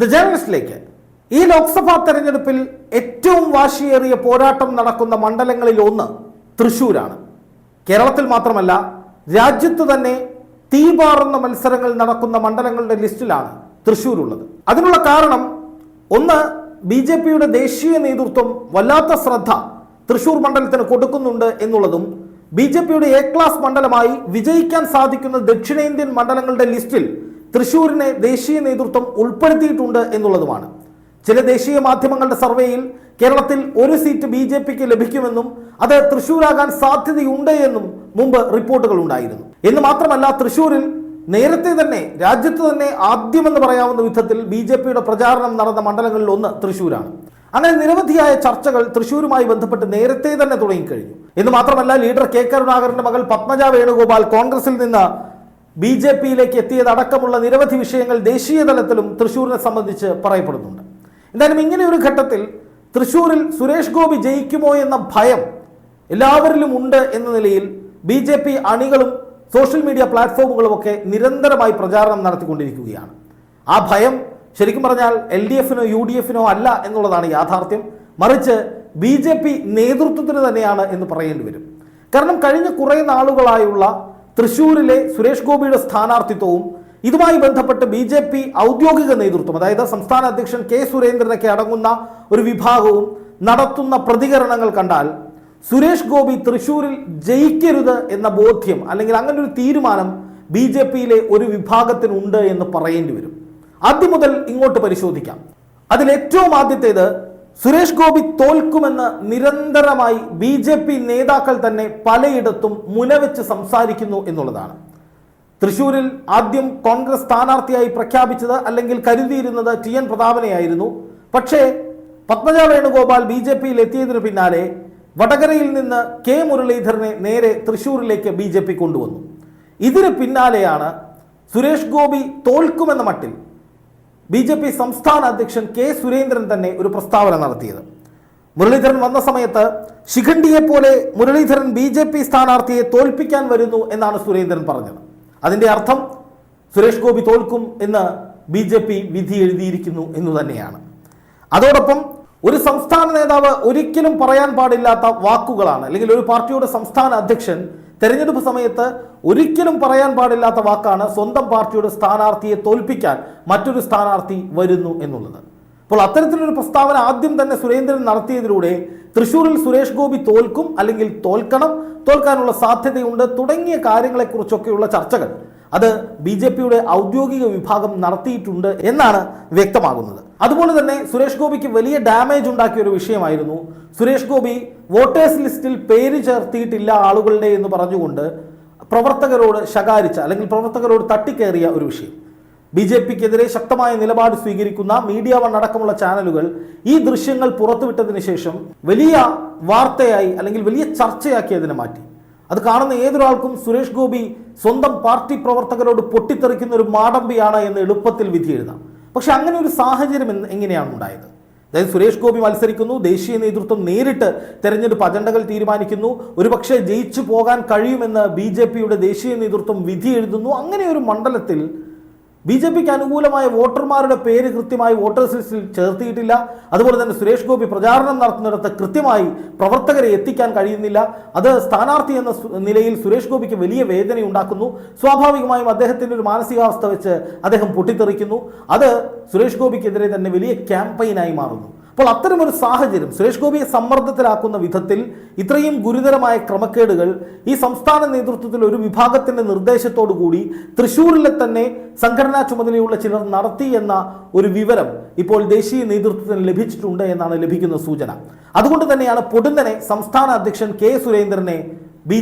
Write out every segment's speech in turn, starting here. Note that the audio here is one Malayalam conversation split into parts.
ദ ജേണലിസ്റ്റിലേക്ക് ഈ ലോക്സഭാ തെരഞ്ഞെടുപ്പിൽ ഏറ്റവും വാശിയേറിയ പോരാട്ടം നടക്കുന്ന മണ്ഡലങ്ങളിൽ ഒന്ന് തൃശൂരാണ്. കേരളത്തിൽ മാത്രമല്ല രാജ്യത്ത് തന്നെ തീപാറുന്ന മത്സരങ്ങൾ നടക്കുന്ന മണ്ഡലങ്ങളുടെ ലിസ്റ്റിലാണ് തൃശൂരുള്ളത്. അതിനുള്ള കാരണം ഒന്ന് ബി ജെ പിയുടെ ദേശീയ നേതൃത്വം വല്ലാത്ത ശ്രദ്ധ തൃശൂർ മണ്ഡലത്തിന് കൊടുക്കുന്നുണ്ട് എന്നുള്ളതും ബി ജെ പിയുടെ എ ക്ലാസ് മണ്ഡലമായി വിജയിക്കാൻ സാധിക്കുന്ന ദക്ഷിണേന്ത്യൻ മണ്ഡലങ്ങളുടെ ലിസ്റ്റിൽ തൃശൂരിനെ ദേശീയ നേതൃത്വം ഉൾപ്പെടുത്തിയിട്ടുണ്ട് എന്നുള്ളതുമാണ്. ചില ദേശീയ മാധ്യമങ്ങളുടെ സർവേയിൽ കേരളത്തിൽ ഒരു സീറ്റ് ബി ജെ പിക്ക് ലഭിക്കുമെന്നും അത് തൃശൂരാകാൻ സാധ്യതയുണ്ട് എന്നും മുമ്പ് റിപ്പോർട്ടുകൾ ഉണ്ടായിരുന്നു. എന്ന് മാത്രമല്ല തൃശൂരിൽ നേരത്തെ തന്നെ രാജ്യത്ത് തന്നെ ആദ്യമെന്ന് പറയാവുന്ന വിധത്തിൽ ബി ജെ പിയുടെ പ്രചാരണം നടന്ന മണ്ഡലങ്ങളിൽ ഒന്ന് തൃശൂരാണ്. അങ്ങനെ നിരവധിയായ ചർച്ചകൾ തൃശൂരുമായി ബന്ധപ്പെട്ട് നേരത്തെ തന്നെ തുടങ്ങിക്കഴിഞ്ഞു. എന്ന് മാത്രമല്ല ലീഡർ കെ കരുണാകരന്റെ മകൾ പത്മജ വേണുഗോപാൽ കോൺഗ്രസിൽ നിന്ന് ബി ജെ പിയിലേക്ക് എത്തിയതടക്കമുള്ള നിരവധി വിഷയങ്ങൾ ദേശീയ തലത്തിലും തൃശൂരിനെ സംബന്ധിച്ച് പറയപ്പെടുന്നുണ്ട്. എന്തായാലും ഇങ്ങനെ ഒരു ഘട്ടത്തിൽ തൃശ്ശൂരിൽ സുരേഷ് ഗോപി ജയിക്കുമോ എന്ന ഭയം എല്ലാവരിലും ഉണ്ട് എന്ന നിലയിൽ ബി ജെ പി അണികളും സോഷ്യൽ മീഡിയ പ്ലാറ്റ്ഫോമുകളും ഒക്കെ നിരന്തരമായി പ്രചാരണം നടത്തിക്കൊണ്ടിരിക്കുകയാണ്. ആ ഭയം ശരിക്കും പറഞ്ഞാൽ എൽ ഡി എഫിനോ യു ഡി എഫിനോ അല്ല എന്നുള്ളതാണ് യാഥാർത്ഥ്യം. മറിച്ച് ബി ജെ പി നേതൃത്വത്തിന് തന്നെയാണ് എന്ന് പറയേണ്ടി വരും. കാരണം കഴിഞ്ഞ കുറേ നാളുകളായുള്ള തൃശ്ശൂരിലെ സുരേഷ് ഗോപിയുടെ സ്ഥാനാർത്ഥിത്വവും ഇതുമായി ബന്ധപ്പെട്ട് ബി ജെ പി ഔദ്യോഗിക നേതൃത്വം അതായത് സംസ്ഥാന അധ്യക്ഷൻ കെ സുരേന്ദ്രനൊക്കെ അടങ്ങുന്ന ഒരു വിഭാഗവും നടത്തുന്ന പ്രതികരണങ്ങൾ കണ്ടാൽ സുരേഷ് ഗോപി തൃശൂരിൽ ജയിക്കരുത് എന്ന ബോധ്യം അല്ലെങ്കിൽ അങ്ങനെ ഒരു തീരുമാനം ബി ജെ പിയിലെ ഒരു വിഭാഗത്തിനുണ്ട് എന്ന് പറയേണ്ടി വരും. ആദ്യം മുതൽ ഇങ്ങോട്ട് പരിശോധിക്കാം. അതിൽ ഏറ്റവും ആദ്യത്തേത് സുരേഷ് ഗോപി തോൽക്കുമെന്ന് നിരന്തരമായി ബി ജെ പി നേതാക്കൾ തന്നെ പലയിടത്തും മുനവെച്ച് സംസാരിക്കുന്നു എന്നുള്ളതാണ്. തൃശൂരിൽ ആദ്യം കോൺഗ്രസ് സ്ഥാനാർത്ഥിയായി പ്രഖ്യാപിച്ചത് അല്ലെങ്കിൽ കരുതിയിരുന്നത് ടി എൻ പ്രതാപനെയായിരുന്നു. പക്ഷേ പത്മജ വേണുഗോപാൽ ബി ജെ പിയിൽ എത്തിയതിനു പിന്നാലെ വടകരയിൽ നിന്ന് കെ മുരളീധരനെ നേരെ തൃശൂരിലേക്ക് ബി ജെ പി കൊണ്ടുവന്നു. ഇതിന് പിന്നാലെയാണ് സുരേഷ് ഗോപി തോൽക്കുമെന്ന മട്ടിൽ ബി ജെ പി സംസ്ഥാന അധ്യക്ഷൻ കെ സുരേന്ദ്രൻ തന്നെ ഒരു പ്രസ്താവന നടത്തിയത്. മുരളീധരൻ വന്ന സമയത്ത് ശിഖണ്ഡിയെ പോലെ മുരളീധരൻ ബി ജെ പി സ്ഥാനാർത്ഥിയെ തോൽപ്പിക്കാൻ വരുന്നു എന്നാണ് സുരേന്ദ്രൻ പറഞ്ഞത്. അതിന്റെ അർത്ഥം സുരേഷ് ഗോപി തോൽക്കും എന്ന് ബി ജെ പി വിധി എഴുതിയിരിക്കുന്നു എന്നു തന്നെയാണ്. അതോടൊപ്പം ഒരു സംസ്ഥാന നേതാവ് ഒരിക്കലും പറയാൻ പാടില്ലാത്ത വാക്കുകളാണ്. അല്ലെങ്കിൽ ഒരു പാർട്ടിയുടെ സംസ്ഥാന അധ്യക്ഷൻ തെരഞ്ഞെടുപ്പ് സമയത്ത് ഒരിക്കലും പറയാൻ പാടില്ലാത്ത വാക്കാണ് സ്വന്തം പാർട്ടിയുടെ സ്ഥാനാർത്ഥിയെ തോൽപ്പിക്കാൻ മറ്റൊരു സ്ഥാനാർത്ഥി വരുന്നു എന്നുള്ളത്. അപ്പോൾ അത്തരത്തിലൊരു പ്രസ്താവന ആദ്യം തന്നെ സുരേന്ദ്രൻ നടത്തിയതിലൂടെ തൃശൂരിൽ സുരേഷ് ഗോപി തോൽക്കും അല്ലെങ്കിൽ തോൽക്കണം തോൽക്കാനുള്ള സാധ്യതയുണ്ട് തുടങ്ങിയ കാര്യങ്ങളെക്കുറിച്ചൊക്കെയുള്ള ചർച്ചകൾ. അത് ബി ജെ പിയുടെ ഔദ്യോഗിക വിഭാഗം നടത്തിയിട്ടുണ്ട് എന്നാണ് വ്യക്തമാകുന്നത്. അതുപോലെ തന്നെ സുരേഷ് ഗോപിക്ക് വലിയ ഡാമേജ് ഉണ്ടാക്കിയ ഒരു വിഷയമായിരുന്നു സുരേഷ് ഗോപി വോട്ടേഴ്സ് ലിസ്റ്റിൽ പേര് ചേർത്തിയിട്ടില്ല ആളുകളുടെ എന്ന് പറഞ്ഞുകൊണ്ട് പ്രവർത്തകരോട് ശകാരിച്ച അല്ലെങ്കിൽ പ്രവർത്തകരോട് തട്ടിക്കേറിയ ഒരു വിഷയം. ബി ജെ പിക്കെതിരെ ശക്തമായ നിലപാട് സ്വീകരിക്കുന്ന മീഡിയ വൺ അടക്കമുള്ള ചാനലുകൾ ഈ ദൃശ്യങ്ങൾ പുറത്തുവിട്ടതിന് ശേഷം വലിയ വാർത്തയായി അല്ലെങ്കിൽ വലിയ ചർച്ചയാക്കി അതിനെ മാറ്റി. അത് കാണുന്ന ഏതൊരാൾക്കും സുരേഷ് ഗോപി സ്വന്തം പാർട്ടി പ്രവർത്തകരോട് പൊട്ടിത്തെറിക്കുന്ന ഒരു മാടമ്പിയാണ് എന്ന് എളുപ്പത്തിൽ വിധി എഴുതാം. പക്ഷെ അങ്ങനെ ഒരു സാഹചര്യം എന്ന് എങ്ങനെയാണ് ഉണ്ടായത്? അതായത് സുരേഷ് ഗോപി മത്സരിക്കുന്നു ദേശീയ നേതൃത്വം നേരിട്ട് തെരഞ്ഞെടുപ്പ് അജണ്ടകൾ തീരുമാനിക്കുന്നു ഒരുപക്ഷെ ജയിച്ചു പോകാൻ കഴിയുമെന്ന് ബി ജെ പിയുടെ ദേശീയ നേതൃത്വം വിധി എഴുതുന്നു അങ്ങനെ ഒരു മണ്ഡലത്തിൽ ബി ജെ പിക്ക് അനുകൂലമായ വോട്ടർമാരുടെ പേര് കൃത്യമായി വോട്ടേഴ്സ് ലിസ്റ്റിൽ ചേർത്തിയിട്ടില്ല. അതുപോലെ തന്നെ സുരേഷ് ഗോപി പ്രചാരണം നടത്തുന്നിടത്ത് കൃത്യമായി പ്രവർത്തകരെ എത്തിക്കാൻ കഴിയുന്നില്ല. അത് സ്ഥാനാർത്ഥി എന്ന നിലയിൽ സുരേഷ് ഗോപിക്ക് വലിയ വേദന ഉണ്ടാക്കുന്നു. സ്വാഭാവികമായും അദ്ദേഹത്തിന്റെ ഒരു മാനസികാവസ്ഥ വെച്ച് അദ്ദേഹം പൊട്ടിത്തെറിക്കുന്നു. അത് സുരേഷ് ഗോപിക്കെതിരെ തന്നെ വലിയ ക്യാമ്പയിനായി മാറുന്നു. അപ്പോൾ അത്തരമൊരു സാഹചര്യം സുരേഷ് ഗോപിയെ സമ്മർദ്ദത്തിലാക്കുന്ന വിധത്തിൽ ഇത്രയും ഗുരുതരമായ ക്രമക്കേടുകൾ ഈ സംസ്ഥാന നേതൃത്വത്തിൽ ഒരു വിഭാഗത്തിന്റെ നിർദ്ദേശത്തോടു കൂടി തൃശ്ശൂരിലെ തന്നെ സംഘടനാ ചുമതലയുള്ള ചിലർ നടത്തി എന്ന ഒരു വിവരം ഇപ്പോൾ ദേശീയ നേതൃത്വത്തിന് ലഭിച്ചിട്ടുണ്ട് എന്നാണ് ലഭിക്കുന്ന സൂചന. അതുകൊണ്ട് തന്നെയാണ് പൊടുന്നനെ സംസ്ഥാന അധ്യക്ഷൻ കെ സുരേന്ദ്രനെ ബി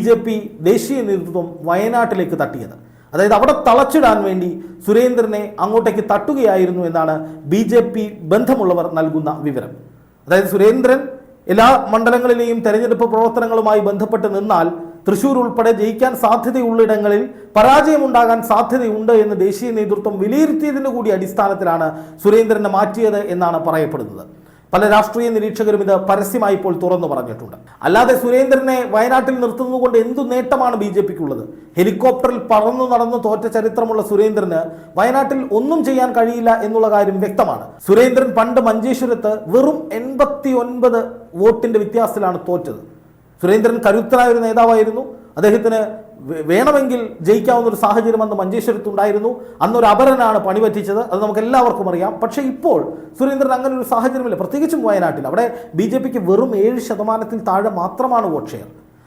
ദേശീയ നേതൃത്വം വയനാട്ടിലേക്ക് തട്ടിയത്. അതായത് അവിടെ തളച്ചിടാൻ വേണ്ടി സുരേന്ദ്രനെ അങ്ങോട്ടേക്ക് തട്ടുകയായിരുന്നു എന്നാണ് ബി ജെ പി ബന്ധമുള്ളവർ നൽകുന്ന വിവരം. അതായത് സുരേന്ദ്രൻ എല്ലാ മണ്ഡലങ്ങളിലെയും തെരഞ്ഞെടുപ്പ് പ്രവർത്തനങ്ങളുമായി ബന്ധപ്പെട്ട് നിന്നാൽ തൃശൂർ ഉൾപ്പെടെ ജയിക്കാൻ സാധ്യതയുള്ളിടങ്ങളിൽ പരാജയമുണ്ടാകാൻ സാധ്യതയുണ്ട് എന്ന് ദേശീയ നേതൃത്വം വിലയിരുത്തിയതിന്റെ കൂടി അടിസ്ഥാനത്തിലാണ് സുരേന്ദ്രനെ മാറ്റിയത് എന്നാണ് പറയപ്പെടുന്നത്. പല രാഷ്ട്രീയ നിരീക്ഷകരും ഇത് പരസ്യമായി ഇപ്പോൾ തുറന്നു പറഞ്ഞിട്ടുണ്ട്. അല്ലാതെ സുരേന്ദ്രനെ വയനാട്ടിൽ നിർത്തുന്നതുകൊണ്ട് എന്തു നേട്ടമാണ് ബി ജെ പിക്കുള്ളത്? ഹെലികോപ്റ്ററിൽ പറന്നു നടന്നു തോറ്റ ചരിത്രമുള്ള സുരേന്ദ്രന് വയനാട്ടിൽ ഒന്നും ചെയ്യാൻ കഴിയില്ല എന്നുള്ള കാര്യം വ്യക്തമാണ്. സുരേന്ദ്രൻ പണ്ട് മഞ്ചേശ്വരത്ത് വെറും എൺപത്തി ഒൻപത് വോട്ടിന്റെ വ്യത്യാസത്തിലാണ് തോറ്റത്. സുരേന്ദ്രൻ കരുത്തനായ ഒരു നേതാവായിരുന്നു. അദ്ദേഹത്തിന് വേണമെങ്കിൽ ജയിക്കാവുന്ന ഒരു സാഹചര്യം അന്ന് മഞ്ചേശ്വരത്തുണ്ടായിരുന്നു. അന്നൊരു അപരനാണ് പണി പറ്റിച്ചത്. അത് നമുക്ക് എല്ലാവർക്കും അറിയാം. പക്ഷേ ഇപ്പോൾ സുരേന്ദ്രൻ അങ്ങനെ ഒരു സാഹചര്യമില്ല. പ്രത്യേകിച്ചും വയനാട്ടിൽ. അവിടെ ബി ജെ പിക്ക് വെറും ഏഴ് ശതമാനത്തിൽ താഴെ മാത്രമാണ് വോട്ട് ഷെയർ.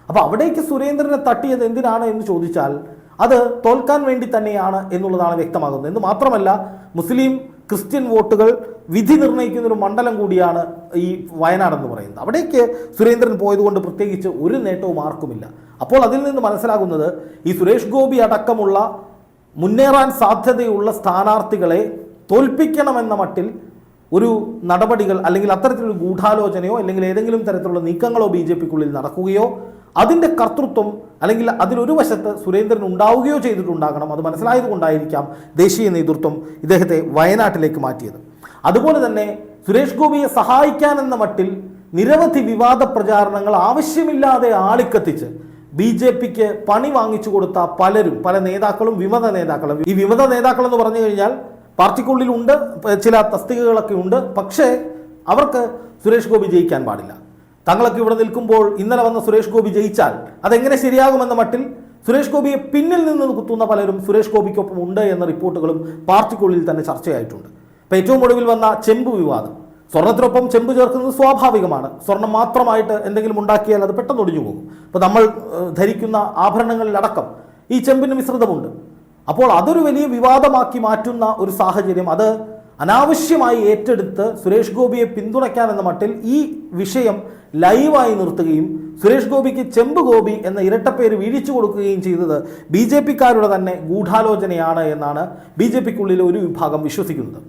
അപ്പോൾ അവിടേക്ക് സുരേന്ദ്രനെ തട്ടിയത് എന്തിനാണ് എന്ന് ചോദിച്ചാൽ അത് തോൽക്കാൻ വേണ്ടി തന്നെയാണ് എന്നുള്ളതാണ് വ്യക്തമാകുന്നത്. എന്ന് മാത്രമല്ല മുസ്ലിം ക്രിസ്ത്യൻ വോട്ടുകൾ വിധി നിർണയിക്കുന്ന ഒരു മണ്ഡലം കൂടിയാണ് ഈ വയനാട് എന്ന് പറയുന്നത്. അവിടേക്ക് സുരേന്ദ്രൻ പോയതുകൊണ്ട് പ്രത്യേകിച്ച് ഒരു നേട്ടവും ആർക്കുമില്ല. അപ്പോൾ അതിൽ നിന്ന് മനസ്സിലാകുന്നത് ഈ സുരേഷ് ഗോപി അടക്കമുള്ള മുന്നേറാൻ സാധ്യതയുള്ള സ്ഥാനാർത്ഥികളെ തോൽപ്പിക്കണമെന്ന മട്ടിൽ ഒരു നടപടികൾ അല്ലെങ്കിൽ അത്തരത്തിലൊരു ഗൂഢാലോചനയോ അല്ലെങ്കിൽ ഏതെങ്കിലും തരത്തിലുള്ള നീക്കങ്ങളോ ബി ജെ പിക്കുള്ളിൽ നടക്കുകയോ അതിന്റെ കർത്തൃത്വം അല്ലെങ്കിൽ അതിലൊരു വശത്ത് സുരേന്ദ്രൻ ഉണ്ടാവുകയോ ചെയ്തിട്ടുണ്ടാകണം അത് മനസ്സിലായതുകൊണ്ടായിരിക്കാം ദേശീയ നേതൃത്വം ഇദ്ദേഹത്തെ വയനാട്ടിലേക്ക് മാറ്റിയത്. അതുപോലെ തന്നെ സുരേഷ് ഗോപിയെ സഹായിക്കാനെന്ന മട്ടിൽ നിരവധി വിവാദ പ്രചാരണങ്ങൾ ആവശ്യമില്ലാതെ ആളിക്കത്തിച്ച് ബി ജെ പിക്ക് പണി വാങ്ങിച്ചു കൊടുത്ത പലരും പല നേതാക്കളും വിമത നേതാക്കളും. ഈ വിമത നേതാക്കൾ എന്ന് പറഞ്ഞു കഴിഞ്ഞാൽ പാർട്ടിക്കുള്ളിലുണ്ട് ചില തസ്തികകളൊക്കെ ഉണ്ട് പക്ഷേ അവർക്ക് സുരേഷ് ഗോപി ജയിക്കാൻ പാടില്ല. തങ്ങളൊക്കെ ഇവിടെ നിൽക്കുമ്പോൾ ഇന്നലെ വന്ന സുരേഷ് ഗോപി ജയിച്ചാൽ അതെങ്ങനെ ശരിയാകുമെന്ന മട്ടിൽ സുരേഷ് ഗോപിയെ പിന്നിൽ നിന്ന് കുത്തുന്ന പലരും സുരേഷ് ഗോപിക്കൊപ്പം ഉണ്ട് എന്ന റിപ്പോർട്ടുകളും പാർട്ടിക്കുള്ളിൽ തന്നെ ചർച്ചയായിട്ടുണ്ട്. ഇപ്പം ഏറ്റവും ഒടുവിൽ വന്ന ചെമ്പ് വിവാദം. സ്വർണത്തിനൊപ്പം ചെമ്പ് ചേർക്കുന്നത് സ്വാഭാവികമാണ്. സ്വർണം മാത്രമായിട്ട് എന്തെങ്കിലും ഉണ്ടാക്കിയാൽ അത് പെട്ടെന്ന് ഒടിഞ്ഞു പോകും. അപ്പോൾ നമ്മൾ ധരിക്കുന്ന ആഭരണങ്ങളിലടക്കം ഈ ചെമ്പിന് മിശ്രിതമുണ്ട്. അപ്പോൾ അതൊരു വലിയ വിവാദമാക്കി മാറ്റുന്ന ഒരു സാഹചര്യം. അത് അനാവശ്യമായി ഏറ്റെടുത്ത് സുരേഷ് ഗോപിയെ പിന്തുണയ്ക്കാൻ എന്ന മട്ടിൽ ഈ വിഷയം ലൈവായി നിർത്തുകയും സുരേഷ് ഗോപിക്ക് ചെമ്പ് ഗോപി എന്ന ഇരട്ടപ്പേര് വീഴിച്ചു കൊടുക്കുകയും ചെയ്തത് ബി ജെ പിക്കാരുടെ തന്നെ ഗൂഢാലോചനയാണ് എന്നാണ് ബി ജെ പിക്കുള്ളിലെ ഒരു വിഭാഗം വിശ്വസിക്കുന്നത്.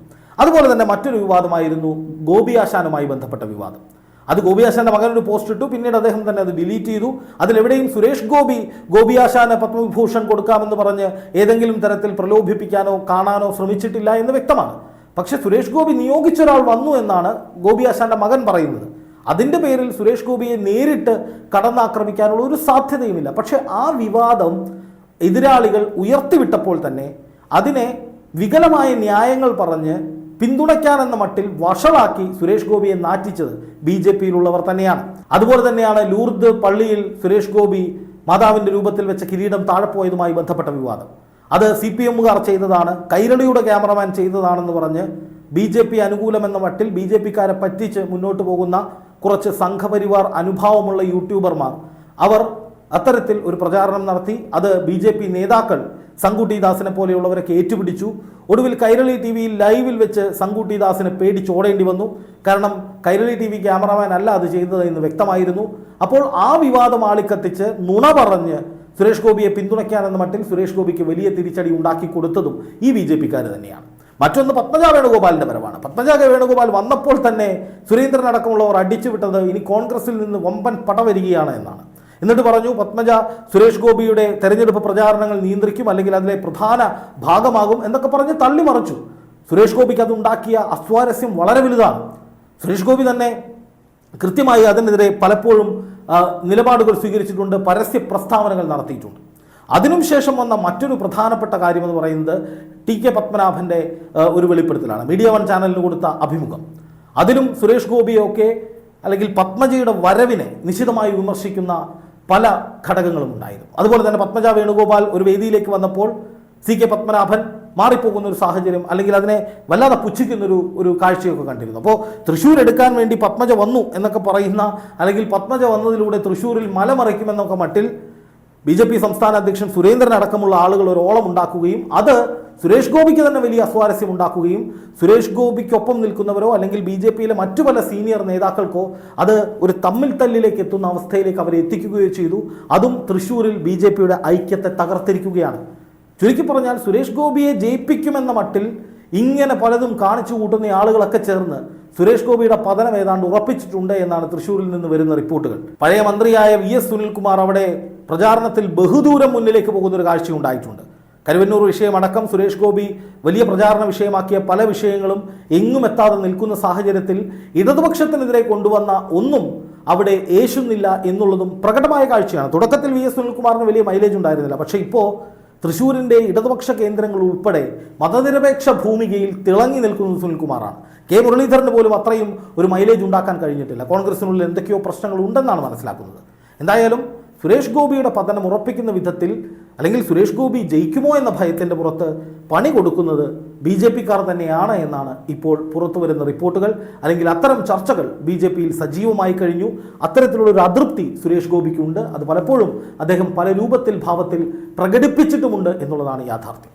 അതുപോലെ തന്നെ മറ്റൊരു വിവാദമായിരുന്നു ഗോപി ആശാനുമായി ബന്ധപ്പെട്ട വിവാദം. അത് ഗോപി ആശാന്റെ മകൻ ഒരു പോസ്റ്റ് ഇട്ടു പിന്നീട് അദ്ദേഹം തന്നെ അത് ഡിലീറ്റ് ചെയ്തു. അതിലെവിടെയും സുരേഷ് ഗോപി ഗോപി ആശാന് പത്മവിഭൂഷൺ കൊടുക്കാമെന്ന് പറഞ്ഞ് ഏതെങ്കിലും തരത്തിൽ പ്രലോഭിപ്പിക്കാനോ കാണാനോ ശ്രമിച്ചിട്ടില്ല എന്ന് വ്യക്തമാണ്. പക്ഷേ സുരേഷ് ഗോപി നിയോഗിച്ച ഒരാൾ വന്നു എന്നാണ് ഗോപി ആശാന്റെ മകൻ പറയുന്നത്. അതിന്റെ പേരിൽ സുരേഷ് ഗോപിയെ നേരിട്ട് കടന്നാക്രമിക്കാനുള്ള ഒരു സാധ്യതയുമില്ല. പക്ഷെ ആ വിവാദം എതിരാളികൾ ഉയർത്തിവിട്ടപ്പോൾ തന്നെ അതിനെ വികലമായ ന്യായങ്ങൾ പറഞ്ഞ് പിന്തുണയ്ക്കാനെന്ന മട്ടിൽ വഷളാക്കി സുരേഷ് ഗോപിയെ നാറ്റിച്ചത് ബി ജെ പിയിലുള്ളവർ തന്നെയാണ്. അതുപോലെ തന്നെയാണ് ലൂർദ് പള്ളിയിൽ സുരേഷ് ഗോപി മാതാവിന്റെ രൂപത്തിൽ വെച്ച കിരീടം താഴെപ്പോയതുമായി ബന്ധപ്പെട്ട വിവാദം. അത് സി പി എമ്മുകാർ ചെയ്തതാണ് കൈരളിയുടെ ക്യാമറമാൻ ചെയ്തതാണെന്ന് പറഞ്ഞ് ബി ജെ പി അനുകൂലമെന്ന മട്ടിൽ ബി ജെ പിക്കാരെ പറ്റിച്ച് മുന്നോട്ട് പോകുന്ന കുറച്ച് സംഘപരിവാർ അനുഭാവമുള്ള യൂട്യൂബർമാർ. അവർ അത്തരത്തിൽ ഒരു പ്രചാരണം നടത്തി. അത് ബി ജെ പി നേതാക്കൾ സങ്കുട്ടി ദാസിനെ പോലെയുള്ളവരൊക്കെ ഏറ്റുപിടിച്ചു. ഒടുവിൽ കൈരളി ടി വിയിൽ ലൈവിൽ വെച്ച് സങ്കുട്ടി ദാസിനെ പേടിച്ചോടേണ്ടി വന്നു. കാരണം കൈരളി ടി വി ക്യാമറമാൻ അല്ല അത് ചെയ്തത് എന്ന് വ്യക്തമായിരുന്നു. അപ്പോൾ ആ വിവാദം ആളിക്കത്തിച്ച് നുണ പറഞ്ഞ് സുരേഷ് ഗോപിയെ പിന്തുണയ്ക്കാനെന്ന മട്ടിൽ സുരേഷ് ഗോപിക്ക് വലിയ തിരിച്ചടി ഉണ്ടാക്കി കൊടുത്തതും ഈ ബി ജെ പിക്കാർ തന്നെയാണ്. മറ്റൊന്ന് പത്മജ വേണുഗോപാലിന്റെ പരമാണ് പത്മജ വേണുഗോപാൽ വന്നപ്പോൾ തന്നെ സുരേന്ദ്രൻ അടക്കമുള്ളവർ അടിച്ചുവിട്ടത് ഇനി കോൺഗ്രസിൽ നിന്ന് വമ്പൻ പട വരികയാണ് എന്നാണ്. എന്നിട്ട് പറഞ്ഞു പത്മജ സുരേഷ് ഗോപിയുടെ തെരഞ്ഞെടുപ്പ് പ്രചാരണങ്ങൾ നിയന്ത്രിക്കും അല്ലെങ്കിൽ അതിലെ പ്രധാന ഭാഗമാകും എന്നൊക്കെ പറഞ്ഞ് തള്ളിമറിച്ചു സുരേഷ് ഗോപിക്ക് അത് ഉണ്ടാക്കിയ അസ്വാരസ്യം വളരെ വലുതാണ്. സുരേഷ് ഗോപി തന്നെ കൃത്യമായി അതിനെതിരെ പലപ്പോഴും നിലപാടുകൾ സ്വീകരിച്ചിട്ടുണ്ട് പരസ്യ പ്രസ്താവനകൾ നടത്തിയിട്ടുണ്ട്. അതിനും ശേഷം വന്ന മറ്റൊരു പ്രധാനപ്പെട്ട കാര്യം എന്ന് പറയുന്നത് ടി കെ പത്മനാഭന്റെ ഒരു വെളിപ്പെടുത്തലാണ്. മീഡിയ വൺ ചാനലിന് കൊടുത്ത അഭിമുഖം. അതിലും സുരേഷ് ഗോപിയൊക്കെ അല്ലെങ്കിൽ പത്മജയുടെ വരവിനെ നിശിതമായി വിമർശിക്കുന്ന പല ഘടകങ്ങളും ഉണ്ടായിരുന്നു. അതുപോലെ തന്നെ പത്മജ വേണുഗോപാൽ ഒരു വേദിയിലേക്ക് വന്നപ്പോൾ സി കെ പത്മനാഭൻ മാറിപ്പോകുന്ന ഒരു സാഹചര്യം അല്ലെങ്കിൽ അതിനെ വല്ലാതെ പുച്ഛിക്കുന്നൊരു ഒരു കാഴ്ചയൊക്കെ കണ്ടിരുന്നു. അപ്പോൾ തൃശ്ശൂർ എടുക്കാൻ വേണ്ടി പത്മജ വന്നു എന്നൊക്കെ പറയുന്ന അല്ലെങ്കിൽ പത്മജ വന്നതിലൂടെ തൃശ്ശൂരിൽ മലമറയ്ക്കുമെന്നൊക്കെ മട്ടിൽ ബി ജെ പി സംസ്ഥാന അധ്യക്ഷൻ സുരേന്ദ്രൻ അടക്കമുള്ള ആളുകൾ ഒരു ഓളം ഉണ്ടാക്കുകയും അത് സുരേഷ് ഗോപിക്ക് തന്നെ വലിയ അസ്വാരസ്യം ഉണ്ടാക്കുകയും സുരേഷ് ഗോപിക്കൊപ്പം നിൽക്കുന്നവരോ അല്ലെങ്കിൽ ബി ജെ പിയിലെ മറ്റു പല സീനിയർ നേതാക്കൾക്കോ അത് ഒരു തമ്മിൽ തല്ലിലേക്ക് എത്തുന്ന അവസ്ഥയിലേക്ക് അവരെ എത്തിക്കുകയോ ചെയ്തു. അതും തൃശ്ശൂരിൽ ബി ജെ പിയുടെ ഐക്യത്തെ തകർത്തിരിക്കുകയാണ്. ചുരുക്കി പറഞ്ഞാൽ സുരേഷ് ഗോപിയെ ജയിപ്പിക്കുമെന്ന മട്ടിൽ ഇങ്ങനെ പലതും കാണിച്ചു കൂട്ടുന്ന ആളുകളൊക്കെ ചേർന്ന് സുരേഷ് ഗോപിയുടെ പതനം ഏതാണ്ട് ഉറപ്പിച്ചിട്ടുണ്ട് എന്നാണ് തൃശ്ശൂരിൽ നിന്ന് വരുന്ന റിപ്പോർട്ടുകൾ. പഴയ മന്ത്രിയായ വി എസ് സുനിൽകുമാർ അവിടെ പ്രചാരണത്തിൽ ബഹുദൂരം മുന്നിലേക്ക് പോകുന്ന ഒരു കാഴ്ച ഉണ്ടായിട്ടുണ്ട്. കരുവന്നൂർ വിഷയമടക്കം സുരേഷ് ഗോപി വലിയ പ്രചാരണ വിഷയമാക്കിയ പല വിഷയങ്ങളും എങ്ങും എത്താതെ നിൽക്കുന്ന സാഹചര്യത്തിൽ ഇടതുപക്ഷത്തിനെതിരെ കൊണ്ടുവന്ന ഒന്നും അവിടെ യേശുന്നില്ല എന്നുള്ളതും പ്രകടമായ കാഴ്ചയാണ്. തുടക്കത്തിൽ വി എസ് സുനിൽകുമാറിന് വലിയ മൈലേജ് ഉണ്ടായിരുന്നില്ല. പക്ഷേ ഇപ്പോൾ തൃശ്ശൂരിന്റെ ഇടതുപക്ഷ കേന്ദ്രങ്ങൾ ഉൾപ്പെടെ മതനിരപേക്ഷ ഭൂമികയിൽ തിളങ്ങി നിൽക്കുന്നത് സുനിൽകുമാറാണ്. കെ മുരളീധരന് പോലും അത്രയും ഒരു മൈലേജ് ഉണ്ടാക്കാൻ കഴിഞ്ഞിട്ടില്ല. കോൺഗ്രസിനുള്ളിൽ എന്തൊക്കെയോ പ്രശ്നങ്ങൾ ഉണ്ടെന്നാണ് മനസ്സിലാക്കുന്നത്. എന്തായാലും സുരേഷ് ഗോപിയുടെ പതനം ഉറപ്പിക്കുന്ന വിധത്തിൽ അല്ലെങ്കിൽ സുരേഷ് ഗോപി ജയിക്കുമോ എന്ന ഭയത്തിന്റെ പുറത്ത് പണി കൊടുക്കുന്നത് ബി ജെ പിക്കാർ തന്നെയാണ് എന്നാണ് ഇപ്പോൾ പുറത്തു വരുന്ന റിപ്പോർട്ടുകൾ. അല്ലെങ്കിൽ അത്തരം ചർച്ചകൾ ബി ജെ പിയിൽ സജീവമായി കഴിഞ്ഞു. അത്തരത്തിലുള്ളൊരു അതൃപ്തി സുരേഷ് ഗോപിക്കുണ്ട്. അത് പലപ്പോഴും അദ്ദേഹം പല രൂപത്തിൽ ഭാവത്തിൽ പ്രകടിപ്പിച്ചിട്ടുമുണ്ട് എന്നുള്ളതാണ് യാഥാർത്ഥ്യം.